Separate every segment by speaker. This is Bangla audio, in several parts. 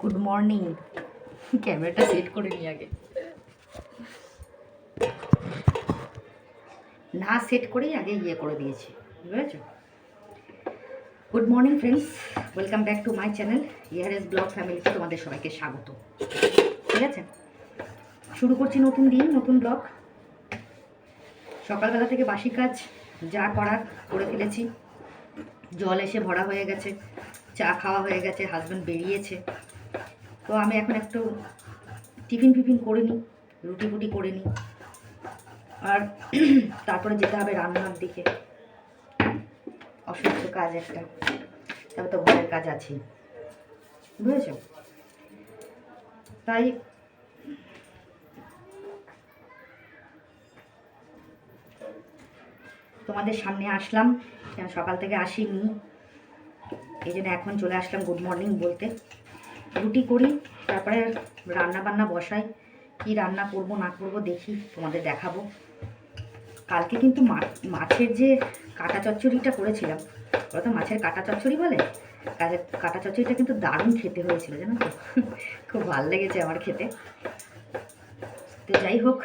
Speaker 1: গুড মর্নিং ক্যামেরাটা সেট করে নি আগে। না সেট করেই আগে ইয়ে করে দিয়েছি। বুঝেছ good morning friends welcome back to my channel ইয়ার এস ব্লগ ফ্যামিলিতে তোমাদের সবাইকে স্বাগত। ঠিক আছে? শুরু করছি নতুন দিন, নতুন ব্লগ সকালবেলা থেকে বাসি কাজ, যা করার করে ফেলেছি। জল এসে ভরা হয়ে গেছে, চা খাওয়া হয়ে গেছে হাজব্যান্ড বেরিয়েছে। তো আমি এখন একটু টিফিন ফিফিন করে নিই, রুটি ফুটি করে নিই। আর তারপরে যেতে হবে রান্নার দিকে। অসুস্থ কাজ একটা। তবে তো ঘরের কাজ আছে বুঝেছ? তাই তোমাদের সামনে আসলাম। সকাল থেকে আসিনি। এই জন্য এখন চলে আসলাম গুড মর্নিং বলতে। রুটি করি, তারপরে রান্না বান্না বসাই। কি রান্না করব, না করব, দেখি, তোমাদের দেখাবো। কালকে কিন্তু মাছের যে কাটা চচ্চড়িটা করেছিলাম ওরা তো মাছের কাটা চচ্চড়ি বলে? কাটা চচ্চড়িটা কিন্তু দারুণ খেতে হয়েছিল, জানো তো? খুব ভালো লেগেছে আমার খেতে। তো যাই হোক,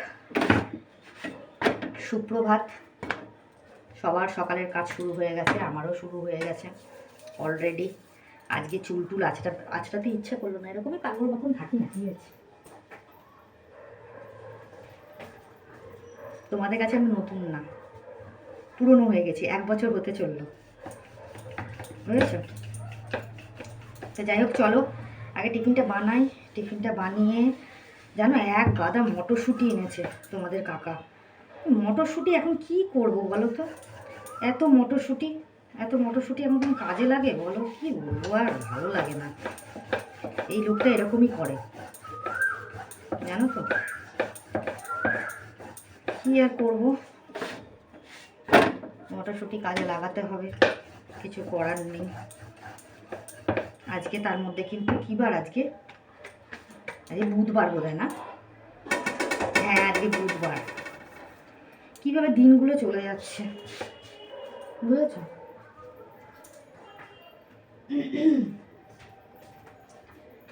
Speaker 1: সুপ্রভাত। সবার সকালের কাজ শুরু হয়ে গেছে, আমারও শুরু হয়ে গেছে অলরেডি। আজকে চুল টুল আঁচটা আঁচটাতে ইচ্ছা করল না, এরকমই পাগল মতন থাকি না আছে তোমাদের কাছে আমি নতুন না, পুরনো হয়ে গেছি, এক বছর হতে চলল। বুঝেছ? তো যাই হোক, চলো, আগে টিফিনটা বানাই, টিফিনটা বানিয়ে, জানো, এক গাদা মটরশুঁটি এনেছে তোমাদের কাকা। মটরশুঁটি এখন কি করব বলো তো? এত মটরশুঁটি এত মটরশুঁটি এখন কোনো কাজে লাগে? বলো কি বলব আর ভালো লাগে না। এই লোকটা এরকমই করে। জানো তো? কি আর করব? মটরশুঁটি কাজে লাগাতে হবে, কিছু করার নেই। আজকে তার মধ্যে কিন্তু কী বার আজকে? আজকে বুধবার বোধ না? হ্যাঁ আজকে বুধবার। কীভাবে দিনগুলো চলে যাচ্ছে? বুঝেছ?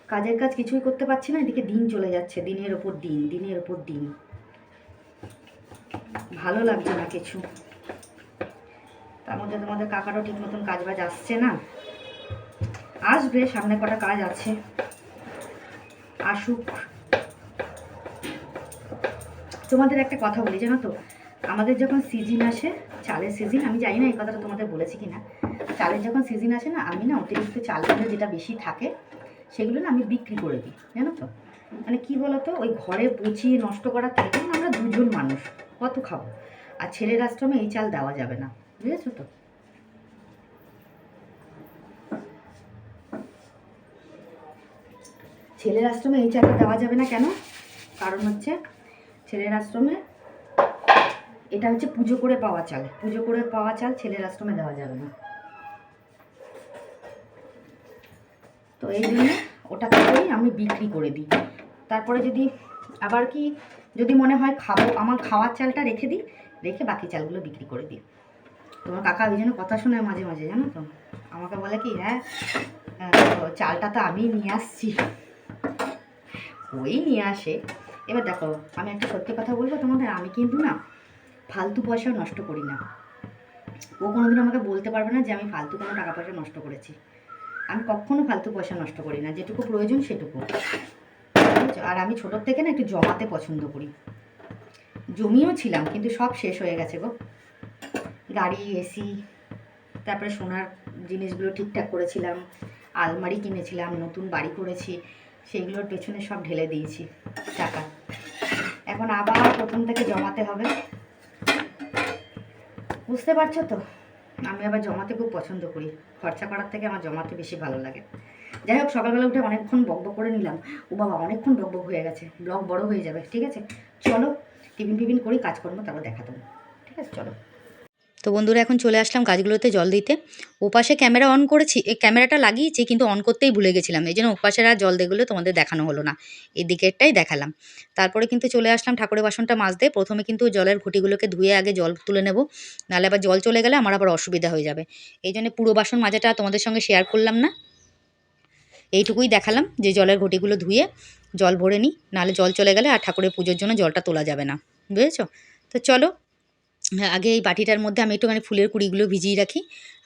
Speaker 1: কাজের কাজ কিছুই করতে পারছি না, এদিকে দিন চলে যাচ্ছে, দিনের ওপর দিন, দিনের ওপর দিন। ভালো লাগছে না কিছু। তার মধ্যে তোমাদের কাকারও ঠিক মতন কাজ বাজ আসছে না। আসবে, সামনে কটা কাজ আছে। আসুক। তোমাদের একটা কথা বলি, জানো তো? আমাদের যখন সিজন আসে, চালের সিজন আমি জানি না এই কথাটা তোমাদের বলেছি কি না চালের যখন সিজন আসে না, আমি না অতিরিক্ত চালগুলো যেটা বেশি থাকে, সেগুলো না আমি বিক্রি করে দিই, জানো তো? মানে কি বলতো? ওই ঘরে পচিয়ে নষ্ট করার থেকে আমরা দুজন মানুষ, কত খাব? আর ছেলের আশ্রমে এই চাল দেওয়া যাবে না, বুঝেছ তো? ছেলের আশ্রমে এই চালটা দেওয়া যাবে না কেন? কারণ হচ্ছে ছেলের আশ্রমে এটা হচ্ছে পুজো করে পাওয়া চাল, পুজো করে পাওয়া চাল ছেলের আশ্রমে দেওয়া যাবে না। তো এই জন্য ওটা করেই আমি বিক্রি করে দিই। তারপরে যদি আবার কি যদি মনে হয় খাব, আমার খাওয়ার চালটা রেখে দিই, রেখে বাকি চালগুলো বিক্রি করে দিই। তোমার কাকা ওই জন্য কথা শোনায় মাঝে মাঝে, জানো তো? আমাকে বলে কি হ্যাঁ চালটা তো আমি নিয়ে আসছি। ওই নিয়ে আসে। এবার দেখো, আমি একটা সত্যি কথা বলব তোমাদের, আমি কিন্তু না ফালতু পয়সা নষ্ট করি না। ও কোনোদিন আমাকে বলতে পারবে না যে আমি ফালতু কোনো টাকা পয়সা নষ্ট করেছি। আমি কখনো ফালতু পয়সা নষ্ট করি না, যেটুকু প্রয়োজন সেটুকু। আর আমি ছোটোর থেকে না একটু জমাতে পছন্দ করি। জমিও ছিলাম, কিন্তু সব শেষ হয়ে গেছে গো। গাড়ি, এসি, তারপরে সোনার জিনিসগুলো ঠিকঠাক করেছিলাম, আলমারি কিনেছিলাম, নতুন বাড়ি করেছি সেগুলোর পেছনে সব ঢেলে দিয়েছি, টাকা। এখন আবার প্রথম থেকে জমাতে হবে। বুঝতে পারছ তো? আমি আবার জমাতে খুব পছন্দ করি। খরচা করার থেকে আমার জমাতে বেশি ভালো লাগে। যাই হোক, সকালবেলা উঠে অনেকক্ষণ বকবক করে নিলাম। ও বাবা, অনেকক্ষণ বকবক হয়ে গেছে। ব্লগ বড় হয়ে যাবে, ঠিক আছে? চলো, টিফিন টিফিন করি, কাজকর্ম তারপর দেখা দেবো ঠিক আছে, চলো। তো বন্ধুরা, এখন চলে আসলাম গাছগুলোতে জল দিতে। ওপাশে ক্যামেরা অন করেছি, এই ক্যামেরাটা লাগিয়েছি কিন্তু অন করতেই ভুলে গেছিলাম। এই জন্য ওপাশের আর জল দেগুলো তোমাদের দেখানো হলো না। এই দিকেরটাই দেখালাম। তারপরে কিন্তু চলে আসলাম ঠাকুরের বাসনটা মাজতে। প্রথমে কিন্তু জলের ঘুটিগুলোকে ধুয়ে আগে জল তুলে নেব। নাহলে আবার জল চলে গেলে আমার আবার অসুবিধা হয়ে যাবে। এই জন্য পুরো বাসন মাজাটা তোমাদের সঙ্গে শেয়ার করলাম না।
Speaker 2: এইটুকুই দেখালাম যে জলের ঘটিগুলো ধুয়ে জল ভরে নিই। নাহলে জল চলে গেলে আর ঠাকুরের পুজোর জন্য জলটা তোলা যাবে না। বুঝেছ? তো চলো আগে এই বাটিটার মধ্যে আমি একটুখানি ফুলের কুড়িগুলো ভিজিয়ে রাখি।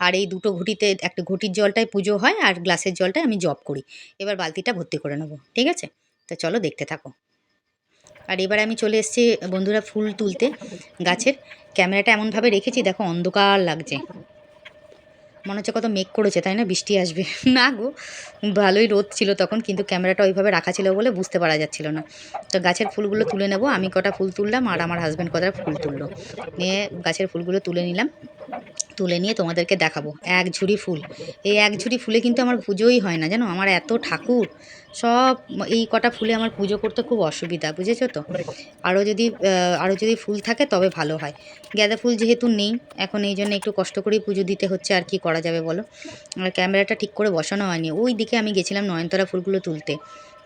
Speaker 2: আর এই দুটো ঘটিতে, একটা ঘটির জলটায় পুজো হয় আর গ্লাসের জলটায় আমি জব করি। এবার বালতিটা ভর্তি করে নেব, ঠিক আছে? তো চলো দেখতে থাকো। আর এবার আমি চলে এসেছি বন্ধুরা ফুল তুলতে গাছের। ক্যামেরাটা এমনভাবে রেখেছি, দেখো অন্ধকার লাগছে। মনে হচ্ছে কত মেঘ করেছে, তাই না? বৃষ্টি আসবে। না গো, ভালোই রোদ ছিল তখন, কিন্তু ক্যামেরাটা ওইভাবে রাখা ছিল বলে বুঝতে পারা যাচ্ছিল না। তো গাছের ফুলগুলো তুলে নেব, আমি কটা ফুল তুললাম আর আমার হাজব্যান্ড কটা ফুল তুললো। নিয়ে গাছের ফুলগুলো তুলে নিলাম। তুলে নিয়ে তোমাদেরকে দেখাবো। এক ঝুড়ি ফুল। এই এক ঝুড়ি ফুলে কিন্তু আমার পুজোই হয় না, জানো? আমার এত ঠাকুর। সব এই কটা ফুলে আমার পুজো করতে খুব অসুবিধা, বুঝেছ তো? আরও যদি আরও যদি ফুল থাকে তবে ভালো হয়। গাঁদা ফুল যেহেতু নেই, এখন এই জন্য একটু কষ্ট করেই পুজো দিতে হচ্ছে, আর কি করা যাবে বলো? ক্যামেরাটা ঠিক করে বসানো হয়নি। ওই দিকে আমি গেছিলাম নয়নতারা ফুলগুলো তুলতে।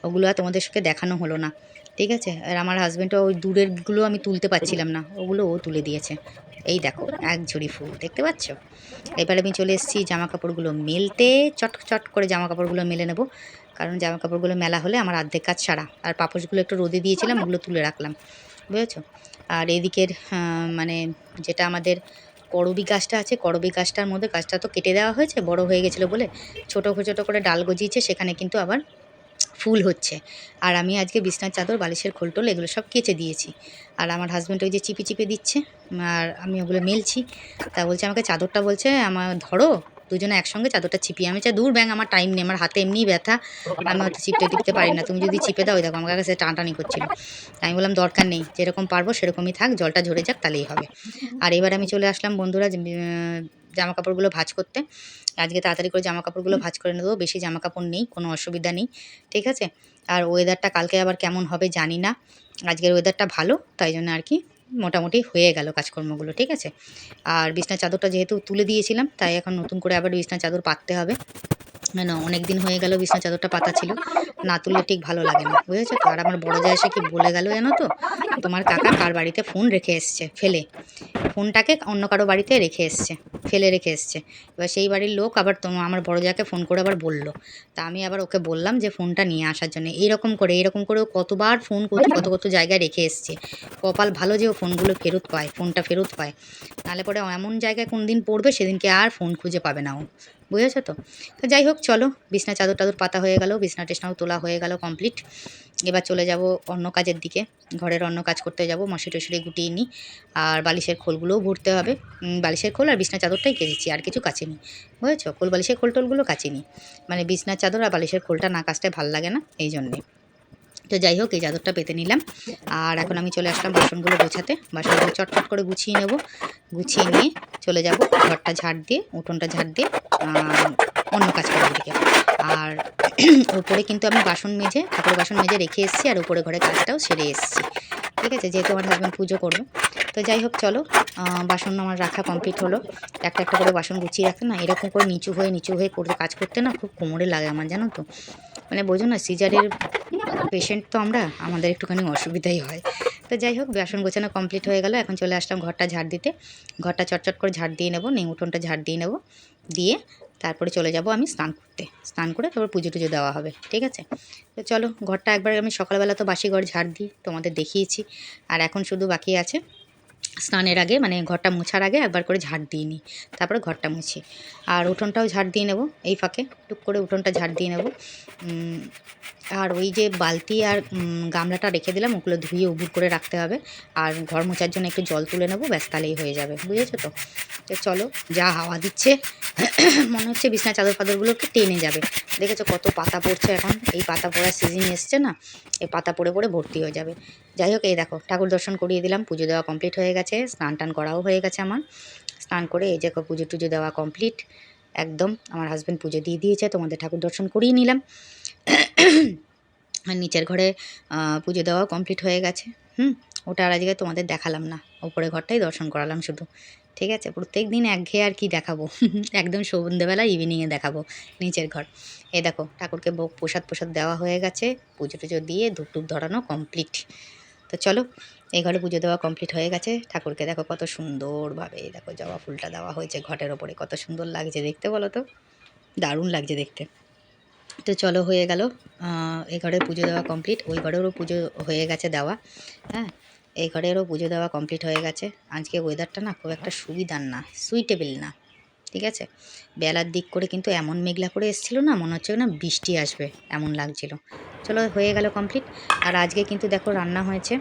Speaker 2: ওগুলো আর তোমাদের সঙ্গে দেখানো হলো না, ঠিক আছে? আর আমার হাজব্যান্ডও ওই দূরেরগুলো আমি তুলতে পারছিলাম না, ওগুলো ও তুলে দিয়েছে। এই দেখো, এক ঝুড়ি ফুল, দেখতে পাচ্ছ? এবার আমি চলে এসেছি জামা কাপড়গুলো মেলতে, চট চট করে জামা কাপড়গুলো মেলে নেব। কারণ জামা কাপড়গুলো মেলা হলে আমার অর্ধেক কাজ সারা আর পাপোশগুলো একটু রোদে দিয়েছিলাম, ওগুলো তুলে রাখলাম, বুঝেছ? আর এদিকের মানে যেটা আমাদের করবি গাছটা আছে, করবি গাছটার মধ্যে গাছটা তো কেটে দেওয়া হয়েছে, বড় হয়ে গেছিল বলে। ছোটো ছোটো করে ডাল গজিয়েছে, সেখানে কিন্তু আবার ফুল হচ্ছে। আর আমি আজকে বিছনার চাদর, বালিশের খোলটোল এগুলো সব কেচে দিয়েছি। আর আমার হাজব্যান্ড ওই যে চিপে চিপে দিচ্ছে, আর আমি ওগুলো মেলছি। তা বলছে, আমাকে চাদরটা বলছে, আমার, ধরো, দুজনে একসঙ্গে চাদরটা চিপিয়ে আমি চাই দূর ব্যাং আমার টাইম নেই, আমার হাতে এমনিই ব্যথা। আমি হয়তো চিপতে টিপতে পারি না, তুমি যদি চিপে দাও দেখো আমার কাছে টানটানি করছিল। আমি বললাম, দরকার নেই, যেরকম পারব, সেরকমই থাক, জলটা ঝরে যাক, তাহলেই হবে। আর এবার আমি চলে আসলাম বন্ধুরা জামা কাপড়গুলো ভাঁজ করতে। আজকে তাড়াতাড়ি করে জামা কাপড়গুলো ভাজ করে নেব, বেশি জামা কাপড় নেই, কোনো অসুবিধা নেই, ঠিক আছে? আর ওয়েদারটা কালকে আবার কেমন হবে জানি না, আজকের ওয়েদারটা ভালো, তাই জন্য আর কি মোটামুটি হয়ে গেল কাজকর্মগুলো, ঠিক আছে? আর বিছনা চাদরটা যেহেতু তুলে দিয়েছিলাম, তাই এখন নতুন করে আবার বিছনা চাদর পাততে হবে। না অনেক দিন হয়ে গেল বিছনা চাদরটা পাতা ছিল। না তুললে ঠিক ভালো লাগে না, বুঝেছ? তো আর আমার বড় যা এসে কি বলে গেল জানো তো? তোমার কাকা কার বাড়িতে ফোন রেখে এসছে? ফেলে। ফোনটাকে অন্য কারও বাড়িতে রেখে এসছে, ফেলে রেখে এসছে। এবার সেই বাড়ির লোক আবার তোমার আমার বড় যাকে ফোন করে আবার বলল। তা আমি আবার ওকে বললাম যে ফোনটা নিয়ে আসার জন্য। এইরকম করে এইরকম করে কতবার ফোন করতে কত কত জায়গায় রেখে এসছে। কপাল ভালো যে ও ফোনগুলো ফেরত পায় ফোনটা ফেরত পায়। নাহলে পরে এমন জায়গায় কোন দিন পড়বে, সেদিনকে আর ফোন খুঁজে পাবে না ও। বুঝেছ তো? তো যাই হোক, চলো। বিছনা চাদর টাদর পাতা হয়ে গেল, বিছনা টেছনাও তোলা হয়ে গেল কমপ্লিট এবার চলে যাব অন্য কাজের দিকে। ঘরের অন্য কাজ করতে যাব মশি টসিরে গুটিয়ে নিই। আর বালিশের খোলগুলোও ভরতে হবে। বালিশের খোল আর বিছনা চাদরটাই কেচেছি, আর কিছু কাচে নিই বুঝেছ? খোল বালিশের খোল টোলগুলো কাচিনি মানে বিছনা চাদর আর বালিশের খোলটা না কাচতে ভালো লাগে না, এই জন্যে। তো যাই হোক, এই চাদরটা পেতে নিলাম। আর এখন আমি চলে আসলাম বাসনগুলো গোছাতে। বাসনগুলো চটচট করে গুছিয়ে নেব। গুছিয়ে নিয়ে চলে যাব ঘরটা ঝাড় দিয়ে, উঠোনটা ঝাড় দিয়ে অন্য কাজ করার দিকে। আর উপরে কিন্তু আমি বাসন মেজে ঠাকুর বাসন মেজে রেখে এসেছি, আর উপরে ঘরে কাজটাও সেরে এসেছি। ঠিক আছে? যেহেতু আমার হাজব্যান্ড পুজো করবে। তো যাই হোক, চলো বাসন আমার রাখা কমপ্লিট হলো। একটা একটা করে বাসন গুছিয়ে রাখতে না, এরকম করে নিচু হয়ে নিচু হয়ে করতে, কাজ করতে না খুব কোমরে লাগে আমার, জানো তো। মানে বোঝো না, সিজারের পেশেন্ট তো আমরা, আমাদের একটুখানি অসুবিধাই হয়। তো যাই হোক, বাসন গোছানো কমপ্লিট হয়ে গেল, এখন চলে আসলাম ঘরটা ঝাড় দিতে। ঘরটা চটচট করে ঝাড় দিয়ে নেব, নেই উঠোনটা ঝাড় দিয়ে নেব, দিয়ে তারপরে চলে যাব আমি স্নান করতে। স্নান করে তারপর পুজো টুজো দেওয়া হবে, ঠিক আছে? তো চলো, ঘরটা একবার আমি সকালবেলা তো বাসি ঘর ঝাড় দিই, তোমাদের দেখিয়েছি। আর এখন শুধু বাকি আছে স্নানের আগে মানে ঘরটা মোছার আগে একবার করে ঝাড় দিয়ে নিই। তারপরে ঘরটা মুছি। আর উঠোনটাও ঝাড় দিয়ে নেব এই ফাঁকে। টুক করে উঠোনটা ঝাড় দিয়ে নেব। আর ওই যে বালতি আর গামলাটা রেখে দিলাম, ওগুলো ধুয়ে উবুর করে রাখতে হবে। আর ঘর মোছার জন্য একটু জল তুলে নেব, ব্যাস তাহলেই হয়ে যাবে। বুঝেছ তো? চলো, যা হাওয়া দিচ্ছে, মনে হচ্ছে বিছনা চাদর ফাদরগুলো একটু টেনে যাবে। দেখেছ কত পাতা পড়ছে এখন? এই পাতা পড়ার সিজন এসছে না? এই পাতা পড়ে পড়ে ভর্তি হয়ে যাবে। যাই হোক, এই দেখো, ঠাকুর দর্শন করিয়ে দিলাম, পুজো দেওয়া কমপ্লিট হয়ে গেছে, স্নান টান করাও হয়ে গেছে আমার। স্নান করে এই যে পুজো টুজো দেওয়া কমপ্লিট একদম আমার হাজব্যান্ড পুজো দিয়ে দিয়েছে, তোমাদের ঠাকুর দর্শন করিয়ে নিলাম। আর নিচের ঘরে পুজো দেওয়াও কমপ্লিট হয়ে গেছে, হুম? ওটা আর আজকে তোমাদের দেখালাম না ওপরে ঘরটাই দর্শন করালাম শুধু, ঠিক আছে? প্রত্যেক দিন একঘেয়ে আর কি দেখাবো, একদম সন্ধ্যেবেলা ইভিনিংয়ে দেখাবো নিচের ঘর। এ দেখো, ঠাকুরকে প্রসাদ প্রসাদ দেওয়া হয়ে গেছে, পুজো টুজো দিয়ে ধূপ ধরানো কমপ্লিট তো চলো, এই ঘরে পুজো দেওয়া কমপ্লিট হয়ে গেছে। ঠাকুরকে দেখো কত সুন্দরভাবে দেখো জবা ফুলটা দেওয়া হয়েছে ঘটের ওপরে, কত সুন্দর লাগছে দেখতে বলো তো। দারুণ লাগছে দেখতে। তো চলো, হয়ে গেল। এই ঘরে পুজো দেওয়া কমপ্লিট ওই ঘরেরও পুজো হয়ে গেছে দেওয়া হ্যাঁ? এই ঘরেরও পুজো দেওয়া কমপ্লিট হয়ে গেছে। আজকে ওয়েদারটা না খুব একটা সুবিধার না সুইটেবল না। ঠিক আছে? বেলার দিক করে কিন্তু এমন মেঘলা করে এসেছিল না, মনে হচ্ছে না বৃষ্টি আসবে, এমন লাগছিল। চলো, হয়ে গেল কমপ্লিট আর আজকে কিন্তু দেখো রান্না হয়েছে।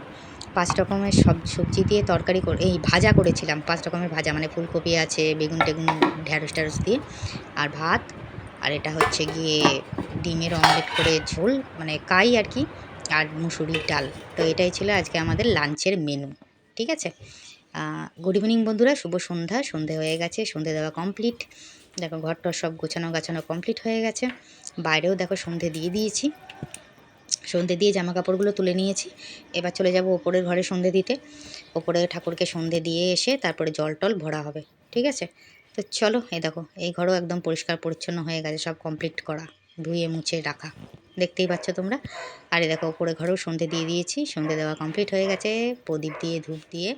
Speaker 2: পাঁচ রকমের সব সবজি দিয়ে তরকারি করে, এই ভাজা করেছিলাম, পাঁচ রকমের ভাজা। মানে ফুলকপি আছে, বেগুন টেগুন ঢ্যাঁড়স ট্যাঁড়স দিয়ে। আর ভাত, আর এটা হচ্ছে গিয়ে ডিমের অমলেট করে ঝোল মানে কাই আর কি, আর মুসুরির ডাল। তো এটাই ছিল আজকে আমাদের লাঞ্চের মেনু ঠিক আছে? গুড ইভিনিং বন্ধুরা, শুভ সন্ধ্যা, সন্ধে হয়ে গেছে, সন্ধে দেওয়া কমপ্লিট দেখো, ঘরটর সব গোছানো গাছানো কমপ্লিট হয়ে গেছে। বাইরেও দেখো, সন্ধে দিয়ে দিয়েছি। সন্ধে দিয়ে জামা কাপড়গুলো তুলে নিয়েছি। এবার চলে যাব ওপরের ঘরে সন্ধে দিতে। ওপরে ঠাকুরকে সন্ধে দিয়ে এসে তারপরে জল টল ভরা হবে, ঠিক আছে? তো চলো এই দেখো, এই ঘরও একদম পরিষ্কার পরিচ্ছন্ন হয়ে গেছে, সব কমপ্লিট করা, ধুয়ে মুছে রাখা। দেখতেই পাচ্ছ তোমরা? আর এই দেখো ওপরে ঘরেও সন্ধে দিয়ে দিয়েছি, সন্ধে দেওয়া কমপ্লিট হয়ে গেছে। প্রদীপ দিয়ে, ধূপ দিয়ে।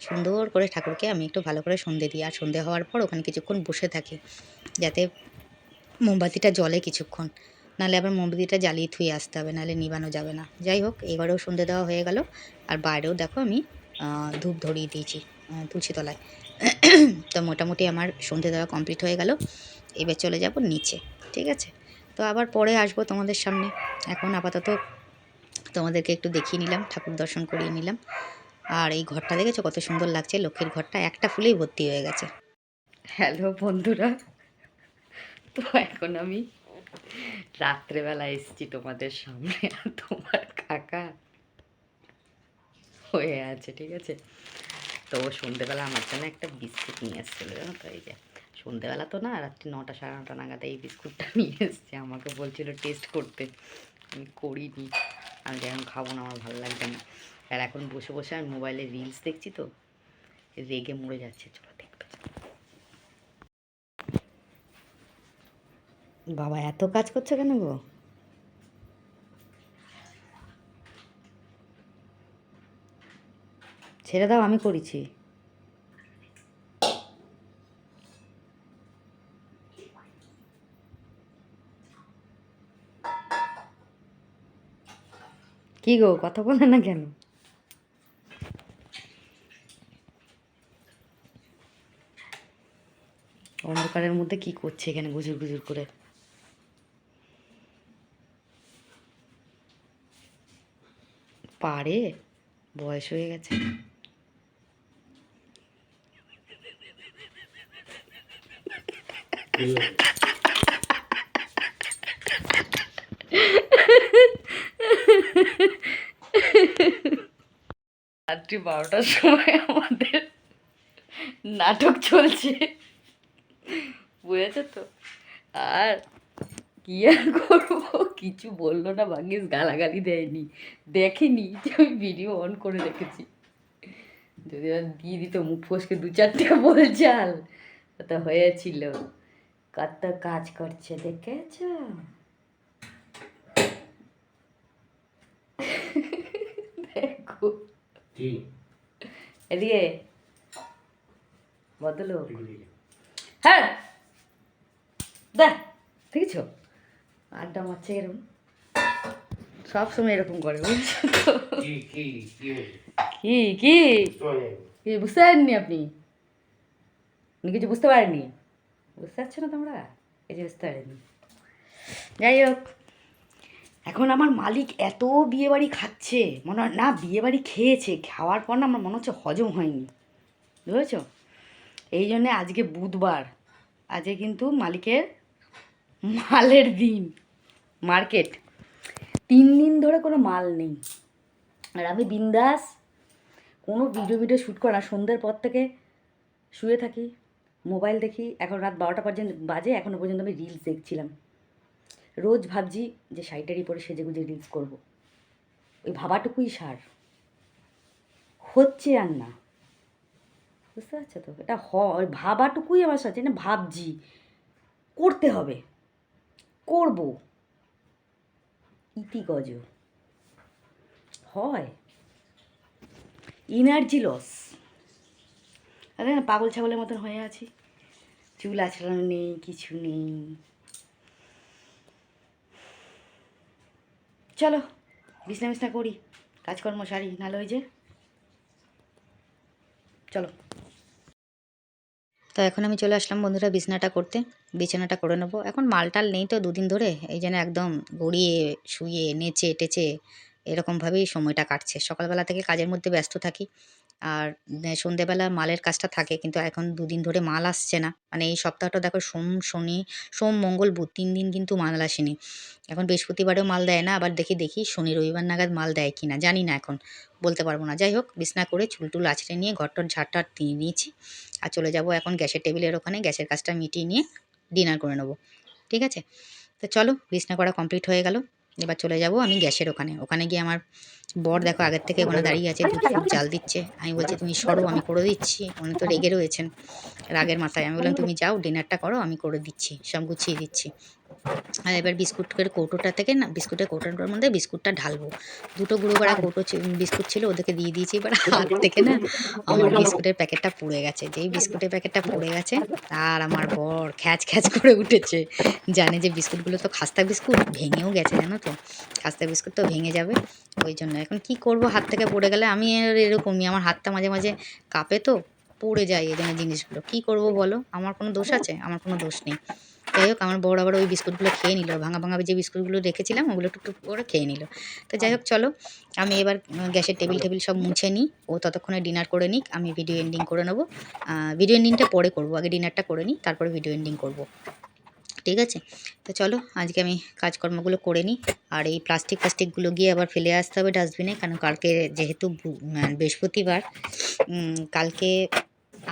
Speaker 2: সুন্দর করে ঠাকুরকে আমি একটু ভালো করে সন্ধে দিই। আর সন্ধে হওয়ার পর ওখানে কিছুক্ষণ বসে থাকি যাতে মোমবাতিটা জ্বলে কিছুক্ষণ। নাহলে আবার মোমবাতিটা জ্বালিয়ে থুয়ে আসতে হবে নাহলে নিবানো যাবে না। যাই হোক এবারেও সন্ধে দেওয়া হয়ে গেল। আর বাইরেও দেখো আমি ধূপ ধরিয়ে দিয়েছি আহ, তুলসী তলায় তো মোটামুটি আমার সন্ধে দেওয়া কমপ্লিট হয়ে গেল। এবার চলে যাব নিচে ঠিক আছে? তো আবার পরে আসব তোমাদের সামনে। এখন আপাতত তোমাদেরকে একটু দেখিয়ে নিলাম ঠাকুর দর্শন করিয়ে নিলাম। আর এই ঘরটা দেখেছ? কত সুন্দর লাগছে। লক্ষ্মীর ঘরটা একটা ফুলেই ভর্তি হয়ে গেছে।
Speaker 1: হ্যালো বন্ধুরা, তো এখন আমি রাত্রেবেলা এসেছি তোমাদের সামনে, আর তোমার কাকা হয়ে আছে, ঠিক আছে? তো সন্ধেবেলা আমার জন্য একটা বিস্কুট নিয়ে এসেছিল, জানো তো? এই যে, সন্ধেবেলা তো না, রাত্রি নটা সাড়ে নটা নাগাদ এই বিস্কুটটা নিয়ে এসছে, আমাকে বলছিল টেস্ট করতে। আমি করিনি, আমি এখন খাব না, আমার ভালো লাগবে না। আর এখন বসে বসে আমি মোবাইলে রিলস দেখছি তো, রেগে মরে যাচ্ছে, চলো দেখবে বাবা, এত কাজ করছে কেন গো? ছেড়ে দাও, আমি করেছি। কি গো, কথা বলে না কেন? অন্ধকারের মধ্যে কি করছে এখানে গুজুর গুজুর করে? পারে, বয়স হয়ে গেছে। রাত্রি বারোটার সময় আমাদের নাটক চলছে। বুঝেছ তো? আর কি আর করব? কিছু বলল না ভাগ্যিস গালাগালি দেয়নি। দেখেনি যে আমি ভিডিও অন করে রেখেছি। যদি আর দিয়ে দিত মুখ ফসকে দু চারটে বল চাল। তো হয়েছিল। কত কাজ করছে দেখেছ? দেখো। এদিকে। বদলো। হ্যাঁ দেখ দেখেছ? আড্ডা মারছে এরকম সব সময় এরকম করে বুঝছ তো?
Speaker 3: কি কি কি?
Speaker 1: বুঝতে পারেননি আপনি? আপনি কিছু বুঝতে পারেননি? বুঝতে পারছ না তোমরা? কিছু বুঝতে পারেননি। যাই হোক এখন আমার মালিক এত বিয়েবাড়ি খাচ্ছে মনে হয় না বিয়েবাড়ি খেয়েছে খাওয়ার পর না আমার মনে হচ্ছে হজম হয়নি। বুঝেছ? এই জন্যে আজকে বুধবার আজকে কিন্তু মালিকের মালের দিন মার্কেট। তিন দিন ধরে কোনো মাল নেই। আর আমি বিন্দাস কোনো ভিডিও ভিডিও শ্যুট করা সন্ধ্যের পর থেকে শুয়ে থাকি মোবাইল দেখি। এখন রাত বারোটা পর্যন্ত বাজে এখনও পর্যন্ত আমি রিলস দেখছিলাম। রোজ ভাবছি যে শাড়িটারি পরে সেজে গুজে রিলস করব। ওই ভাবাটুকুই সার। হচ্ছে আর না। বুঝতে পারছ তো? এটা হ ভাবাটুকুই আমার সাথে না ভাবছি। করতে হবে। করব? ইতি গজ। হয়। এনার্জি লস আরে না, পাগল ছাগলের মতন হয়ে আছি। চুল আছড়ানো নেই, কিছু নেই। চলো, বিছনা বিছনা করি, কাজকর্ম সারি, নাহলে ওই যে। চলো।
Speaker 2: তো এখন আমি চলে আসলাম বন্ধুরা বিছনাটা করতে। বিছানাটা করে নেব। এখন মালটাল নেই তো দুদিন ধরে। এই যেন একদম গড়িয়ে শুয়ে নেচে, টেচে এরকমভাবেই সময়টা কাটছে। সকালবেলা থেকে কাজের মধ্যে ব্যস্ত থাকি। আর সন্ধেবেলা মালের কাজটা থাকে কিন্তু এখন দুদিন ধরে মাল আসছে না। মানে এই সপ্তাহটা দেখো সোম, শনি, সোম, মঙ্গল, বুধ তিন দিন কিন্তু মাল আসেনি। এখন বৃহস্পতিবারেও মাল দেয় না, আবার দেখি দেখি শনি, রবিবার নাগাদ মাল দেয় কি না জানি না এখন, বলতে পারব না। যাই হোক, বিছনা করে চুল টুল আছড়ে নিয়ে ঘরটর ঝাড়টার দিয়ে নিয়েছি আর চলে যাব এখন গ্যাসের টেবিলের ওখানে, গ্যাসের কাজটা মিটিয়ে নিয়ে ডিনার করে নেব, ঠিক আছে? তো চলো, বিছনা করা কমপ্লিট হয়ে গেল। এবার চলে যাব আমি গ্যাসের ওখানে। ওখানে গিয়ে আমার বর দেখো আগের থেকে ওখানে দাঁড়িয়ে আছে জাল দিচ্ছে। আমি বলছি, তুমি সরো, আমি করে দিচ্ছি। উনি তো রেগে রয়েছেন রাগের মাথায়। আমি বললাম, তুমি যাও, ডিনারটা করো, আমি করে দিচ্ছি, সব গুছিয়ে দিচ্ছি। আর এবার বিস্কুটের কৌটোটা থেকে না বিস্কুটের কৌটোটার মধ্যে বিস্কুটটা ঢালবো। দুটো গুঁড়ো করা কৌটো বিস্কুট ছিল ওদেরকে দিয়ে দিয়েছি এবার হাত থেকে না আমার বিস্কুটের প্যাকেটটা পড়ে গেছে। যেই বিস্কুটের প্যাকেটটা পড়ে গেছে আর আমার বর খ্যাচ খ্যাচ করে উঠেছে। জানে যে বিস্কুটগুলো তো খাস্তা বিস্কুট ভেঙেও গেছে জানো তো। খাস্তা বিস্কুট তো ভেঙে যাবে ওই জন্য। এখন কি করব হাত থেকে পড়ে গেলে আমি এরকমই আমার হাতটা মাঝে মাঝে কাঁপে তো পড়ে যায় এই জন্য জিনিসগুলো। কী করব বলো? আমার কোনো দোষ আছে? আমার কোনো দোষ নেই। যাই হোক, আমার বড় আবার ওই বিস্কুটগুলো খেয়ে নিল। ভাঙা ভাঙা যে বিস্কুটগুলো রেখেছিলাম, ওগুলো টুকটুক করে খেয়ে নিল। তো যাই হোক, চলো, আমি এবার গ্যাসের টেবিল টেবিল সব মুছে নিই। ও ততক্ষণে ডিনার করে নিক, আমি ভিডিও এন্ডিং করে নেব। ভিডিও এন্ডিংটা পরে করব, আগে ডিনারটা করে নিই, তারপরে ভিডিও এন্ডিং করব। ঠিক আছে? তো চলো, আজকে আমি কাজকর্মগুলো করে নিই। আর এই প্লাস্টিক প্লাস্টিকগুলো গিয়ে আবার ফেলে আসতে হবে ডাস্টবিনে কারণ কালকে যেহেতু বৃহস্পতিবার কালকে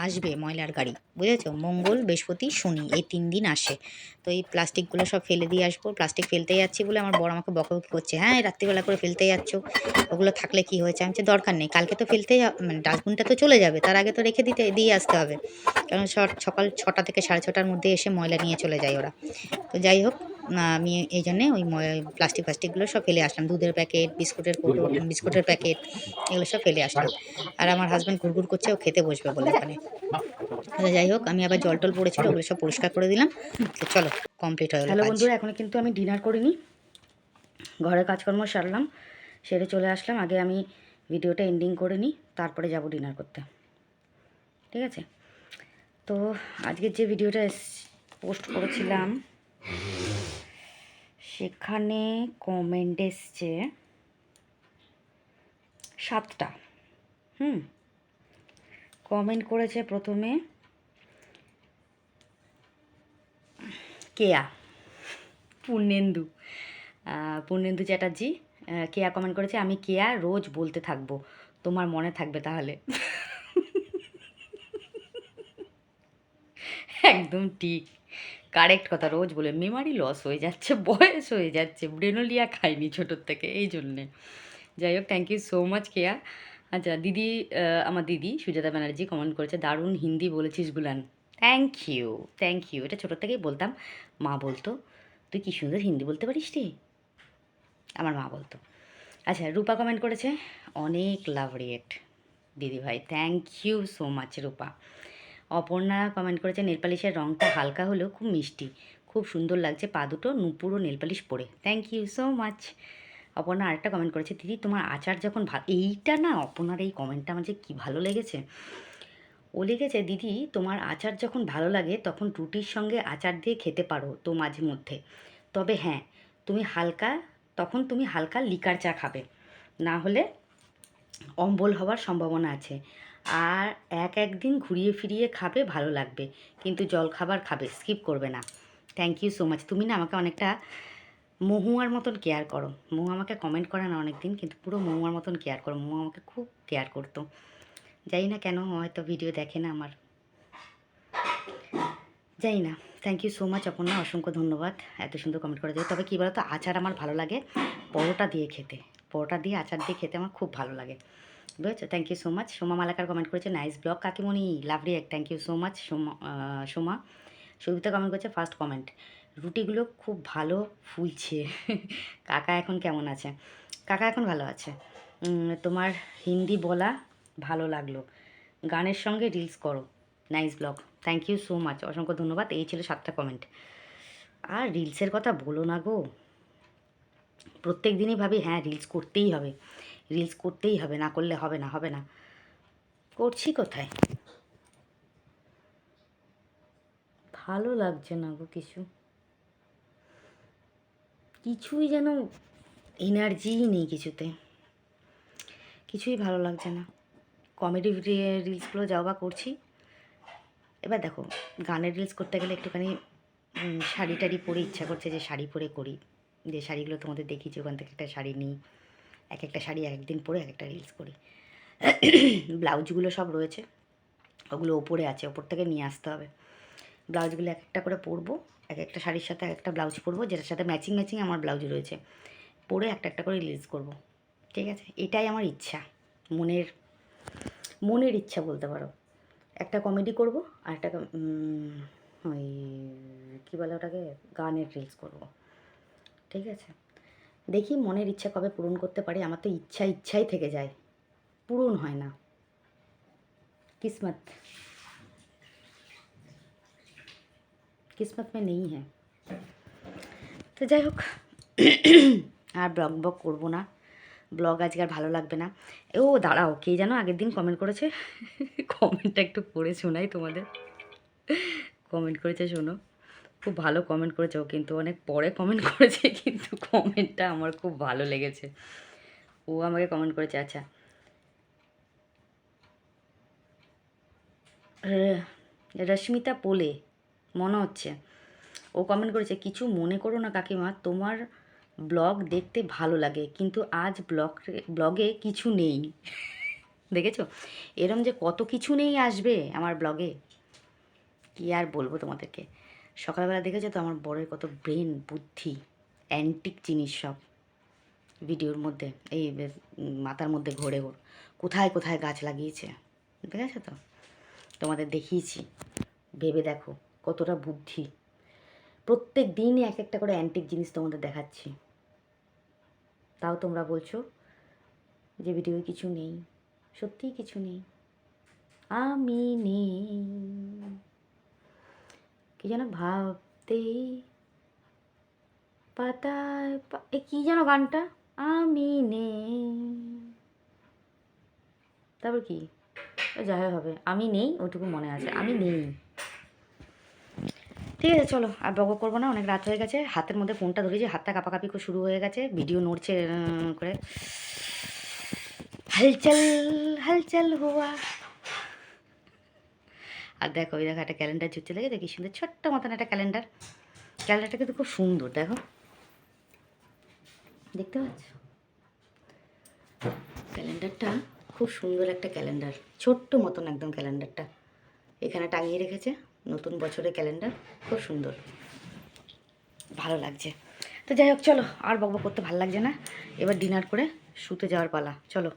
Speaker 2: আসবে ময়লার গাড়ি। বুঝেছ? মঙ্গল বৃহস্পতি শনি এই তিন দিন আসে। তো এই প্লাস্টিকগুলো সব ফেলে দিয়ে আসব। প্লাস্টিক ফেলতে যাচ্ছি বলে আমার বড় আমাকে বকাবকি করছে। হ্যাঁ রাত্রিবেলা করে ফেলতে যাচ্ছ। ওগুলো থাকলে কি হয়েছে? আমি দরকার নেই। কালকে তো ফেলতে মানে ডাস্টবিনটা তো চলে যাবে। তার আগে তো রেখে দিতে দিয়ে আসতে হবে। কারণ সকাল ছটা থেকে সাড়ে ছটার মধ্যে এসে ময়লা নিয়ে চলে যায় ওরা। তো যাই হোক আমি এই জন্যে ওই ময়- প্লাস্টিক প্লাস্টিকগুলো সব ফেলে আসলাম। দুধের প্যাকেট বিস্কুটের কৌটো বিস্কুটের প্যাকেট এগুলো সব ফেলে আসলাম। আর আমার হাজব্যান্ড ঘুরঘুর করছে ও খেতে বসবে বলে এখানে তো যাই হোক আমি আবার জল টল পড়েছিল ওগুলো সব পরিষ্কার করে দিলাম। তো চলো কমপ্লিট হয়ে গেল
Speaker 1: হ্যালো বন্ধুরা এখন কিন্তু আমি ডিনার করিনি। ঘরের কাজকর্ম সারলাম সেরে চলে আসলাম। আগে আমি ভিডিওটা এন্ডিং করে নিই তারপরে যাব ডিনার করতে। ঠিক আছে? তো আজকের যে ভিডিওটা পোস্ট করেছিলাম সেখানে কমেন্ট এসছে সাতটা। হুম। কমেন্ট করেছে প্রথমে কেয়া, পূর্ণেন্দু। পূর্ণেন্দু চ্যাটার্জি কেয়া কমেন্ট করেছে, আমি কেয়া রোজ বলতে থাকব। তোমার মনে থাকবে তাহলে। একদম ঠিক। কারেক্ট কথা, রোজ বলে মেমারি লস হয়ে যাচ্ছে, বয়স হয়ে যাচ্ছে, ব্রেনোলিয়া খাইনি ছোটোর থেকে, এই জন্যে। যাই হোক thank you so much Keya. আচ্ছা দিদি আমার দিদি, সুজাতা ব্যানার্জি কমেন্ট করেছে, দারুণ হিন্দি বলেছিস, গুলান। থ্যাংক ইউ থ্যাংক ইউ এটা ছোটোর থেকেই বলতাম। মা বলতো, তুই কি সুন্দর হিন্দি বলতে পারিস রে? আমার মা বলতো আচ্ছা রূপা কমেন্ট করেছে, অনেক লাভ রিয়েক্ট দিদি ভাই thank you so much Rupa. Aparna comment করেছে, নেলপালিশের রঙটা হালকা হলেও খুব মিষ্টি, খুব সুন্দর লাগছে, পা দুটো নুপুরো নেলপালিশ পরে thank you so much Aparna আরেকটা কমেন্ট করেছে, দিদি, তোমার আচার যখন ভালো এইটা না, অপর্ণার এই কমেন্টটা আমার যে কী ভালো লেগেছে ও লিখেছে দিদি, তোমার আচার যখন ভালো লাগে, তখন রুটির সঙ্গে আচার দিয়ে খেতে পারো তো মাঝে মধ্যে। তবে হ্যাঁ তুমি হালকা, তখন তুমি হালকা লিকার চা খাবে। না হলে অম্বল হওয়ার সম্ভাবনা আছে। আর এক একদিন ঘুরিয়ে ফিরিয়ে খাবে, ভালো লাগবে। কিন্তু জল খাবার খাবে, স্কিপ করবে না। থ্যাংক ইউ সো মাচ তুমি না আমাকে অনেকটা মহুয়ার মতন কেয়ার করো। মহু আমাকে কমেন্ট করে না অনেক দিন কিন্তু পুরো মহুয়ার মতন কেয়ার করো। মহু আমাকে খুব কেয়ার করতো। জানি না কেন হয়তো ভিডিও দেখে না আমার। জানি না। Thank you so much Aparna, অসংখ্য ধন্যবাদ এত সুন্দর কমেন্ট করে দিয়ে তবে কী বলতো, আচার আমার ভালো লাগে পরোটা দিয়ে খেতে। পরোটা দিয়ে আচার দিয়ে খেতে আমার খুব ভালো লাগে। বুঝেছ? Thank you so much Soma Malakar comment করেছে নাইস ব্লগ কাকিমণি। লাভ এক thank you so much Soma Soma. Sabita comment করেছে ফার্স্ট কমেন্ট রুটিগুলো খুব ভালো ফুলছে। কাকা এখন কেমন আছে? কাকা এখন ভালো আছে। তোমার হিন্দি বলা ভালো লাগল। গানের সঙ্গে রিলস করো। Nice blog thank you so much অসংখ্য ধন্যবাদ। এই ছিল সাতটা কমেন্ট আর রিলসের কথা বলো না গো। প্রত্যেক দিনই ভাবি হ্যাঁ রিলস করতেই হবে। রিলস করতেই হবে, না করলে হবে না হবে না। করছি কোথায়? ভালো লাগছে না গো কিছু। কিছুই যেন এনার্জিই নেই কিছুতে। কিছুই ভালো লাগছে না। কমেডি রিলসগুলো যাও বা করছি। এবার দেখো, গানের রিলস করতে গেলে একটুখানি শাড়ি টাড়ি পরে ইচ্ছা করছে যে শাড়ি পরে করি। যে শাড়িগুলো তোমাদের দেখিয়েছি, ওখান থেকে একটা শাড়ি নিই। এক একটা শাড়ি এক একদিন পরে এক একটা রিলস করি। ব্লাউজগুলো সব রয়েছে, ওগুলো ওপরে আছে, ওপর থেকে নিয়ে আসতে হবে। ব্লাউজগুলো এক একটা করে পরবো, এক একটা শাড়ির সাথে এক একটা ব্লাউজ পরবো, যেটার সাথে ম্যাচিং ম্যাচিং আমার ব্লাউজ রয়েছে। পরে একটা একটা করে রিলিজ করব। ঠিক আছে? এটাই আমার ইচ্ছা, মনের মনের ইচ্ছা বলতে পারো। একটা কমেডি করব আর একটা ওই কী বলে ওটাকে? গানের রিলস করব। ঠিক আছে? দেখি মনের ইচ্ছা কবে পূরণ করতে পারি। আমার তো ইচ্ছা ইচ্ছাই থেকে যায়। পূরণ হয় না। কিসমত। কিসমত মে নেই হ্যাঁ। তো যাই হোক, আর ব্লগ ব্লগ করব না। ব্লগ আজকে আর ভালো লাগবে না। ও, দাঁড়াও, কে যেন আগের দিন কমেন্ট করেছে? কমেন্টটা একটু পড়ে শোনাই তোমাদের। কমেন্ট করেছে, শোনো। খুব ভালো কমেন্ট করেছে ও কিন্তু, অনেক পরে কমেন্ট করেছে, কিন্তু কমেন্টটা আমার খুব ভালো লেগেছে। ও আমাকে কমেন্ট করেছে আচ্ছা। রশ্মিতা পোলে, মনে হচ্ছে। ও কমেন্ট করেছে, কিছু মনে করো না কাকিমা, তোমার ব্লগ দেখতে ভালো লাগে, কিন্তু আজ ব্লগ ব্লগে কিছু নেই। দেখেছ? এরম যে কত কিছু নেই আসবে আমার ব্লগে, কি আর বলব তোমাদেরকে? সকালবেলা দেখেছ তো আমার বড়ের কত ব্রেন বুদ্ধি অ্যান্টিক জিনিস সব, ভিডিওর মধ্যে, এই মাথার মধ্যে ঘোরে ওর। কোথায় কোথায় গাছ লাগিয়েছে? দেখেছ তো? তোমাদের দেখিয়েছি। ভেবে দেখো, কতটা বুদ্ধি। প্রত্যেক দিনই এক একটা করে অ্যান্টিক জিনিস তোমাদের দেখাচ্ছি। তাও তোমরা বলছো যে ভিডিও কিছু নেই, সত্যিই কিছু নেই। আমি নেই। কি যেন ভাবতেই পাতায় এ কি যেন গানটা? আমি নেই। তারপর কি? যাই হবে, আমি নেই, ওটুকু মনে আছে, আমি নেই। ঠিক আছে, চলো। আর বক করব না, অনেক রাত হয়ে গেছে। হাতের মধ্যে ফোনটা ধরেছি, হাতটা কাপাকাপি শুরু হয়ে গেছে। ভিডিও নড়ছে করে। হালচাল হালচাল হুয়া। আর দেখো ওই দেখো, একটা ক্যালেন্ডার ঝুটছে দেখে দেখি সুন্দর, ছোট্ট মতন একটা ক্যালেন্ডার। ক্যালেন্ডারটা কিন্তু খুব সুন্দর, দেখো। দেখতে পাচ্ছ? ক্যালেন্ডারটা খুব সুন্দর একটা ক্যালেন্ডার। ছোট্ট মতন একদম ক্যালেন্ডারটা। এখানে টাঙিয়ে রেখেছে। নতুন বছরের ক্যালেন্ডার, খুব সুন্দর। ভালো লাগছে। তো যাই হোক, চলো, আর বকবক করতে ভালো লাগছে না। এবার ডিনার করে শুতে যাওয়ার পালা। চলো,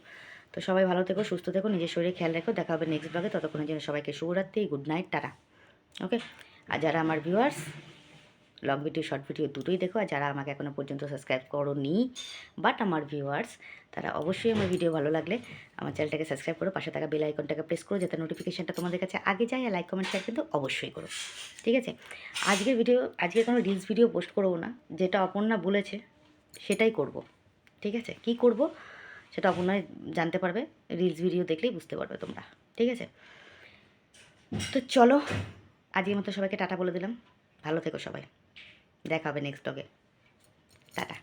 Speaker 1: তো সবাই ভালো থেকো, সুস্থ থেকো, নিজের শরীরে খেয়াল রাখো। দেখা হবে নেক্সট ব্লগে ততক্ষণের জন্য সবাইকে শুভরাত্রি গুড নাইট তারা ওকে আর যারা আমার viewers long video short video দুটোই দেখো আর যারা আমাকে এখনও পর্যন্ত সাবস্ক্রাইব করোনি বাট আমার ভিউয়ার্স তারা অবশ্যই আমার ভিডিও ভালো লাগলে আমার চ্যানেলটাকে সাবস্ক্রাইব করো, পাশে থাকা বেল আইকনটাকে প্রেস করো যাতে নোটিফিকেশানটা তোমাদের কাছে আগে যায় আর লাইক কমেন্ট শেয়ার কিন্তু অবশ্যই করো। ঠিক আছে? আজকের ভিডিও আজকে কোনো রিলস ভিডিও পোস্ট করব না, যেটা অপর্ণা বলেছে সেটাই করব। ঠিক আছে? কি করব? সেটা অপর্ণায় জানতে পারবে রিলস ভিডিও দেখলেই বুঝতে পারবে তোমরা। ঠিক আছে? তো চলো, আজকের মতো সবাইকে টাটা বলে দিলাম। ভালো থেকো সবাই। দেখা হবে নেক্সট ব্লগে টাটা।